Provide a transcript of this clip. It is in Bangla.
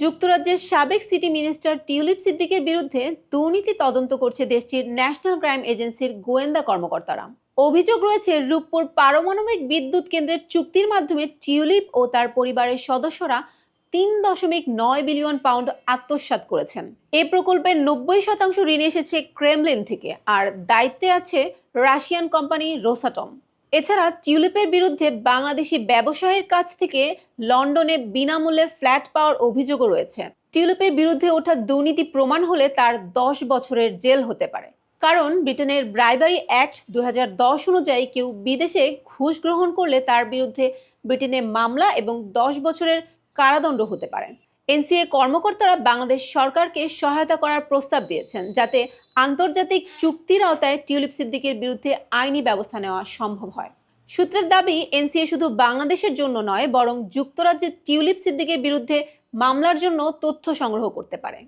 যুক্তরাজ্যের সাবেক সিটি মিনিস্টার টিউলিপ সিদ্দিকের বিরুদ্ধে দুর্নীতি তদন্ত করছে দেশটির ন্যাশনাল ক্রাইম এজেন্সির গোয়েন্দা কর্মকর্তারা। অভিযোগ রয়েছে, রূপপুর পারমাণবিক বিদ্যুৎ কেন্দ্রের চুক্তির মাধ্যমে টিউলিপ ও তার পরিবারের সদস্যরা তিন দশমিক নয় বিলিয়ন পাউন্ড আত্মসাৎ করেছেন। এই প্রকল্পের নব্বই শতাংশ ঋণ এসেছে ক্রেমলিন থেকে, আর দায়িত্বে আছে রাশিয়ান কোম্পানি রোসাটম। এছাড়া টিউলিপের বিরুদ্ধে বাংলাদেশি ব্যবসায়ীর কাছ থেকে লন্ডনে বিনামূল্যে ফ্ল্যাট পাওয়ার অভিযোগও রয়েছে। টিউলিপের বিরুদ্ধে ওঠা দুর্নীতি প্রমাণ হলে তার দশ বছরের জেল হতে পারে। কারণ ব্রিটেনের ব্রাইবারি অ্যাক্ট দুই হাজার দশ অনুযায়ী কেউ বিদেশে ঘুষ গ্রহণ করলে তার বিরুদ্ধে ব্রিটেনে মামলা এবং দশ বছরের কারাদণ্ড হতে পারে। এনসিএ কর্মকর্তারা বাংলাদেশ সরকারকে সহায়তা করার প্রস্তাব দিয়েছেন যাতে আন্তর্জাতিক চুক্তির আওতায় টিউলিপ সিদ্দিকের বিরুদ্ধে আইনি ব্যবস্থা নেওয়া সম্ভব হয়। সূত্রের দাবি, এনসিএ শুধু বাংলাদেশের জন্য নয়, বরং যুক্তরাজ্যের টিউলিপ সিদ্দিকের বিরুদ্ধে মামলার জন্য তথ্য সংগ্রহ করতে পারে।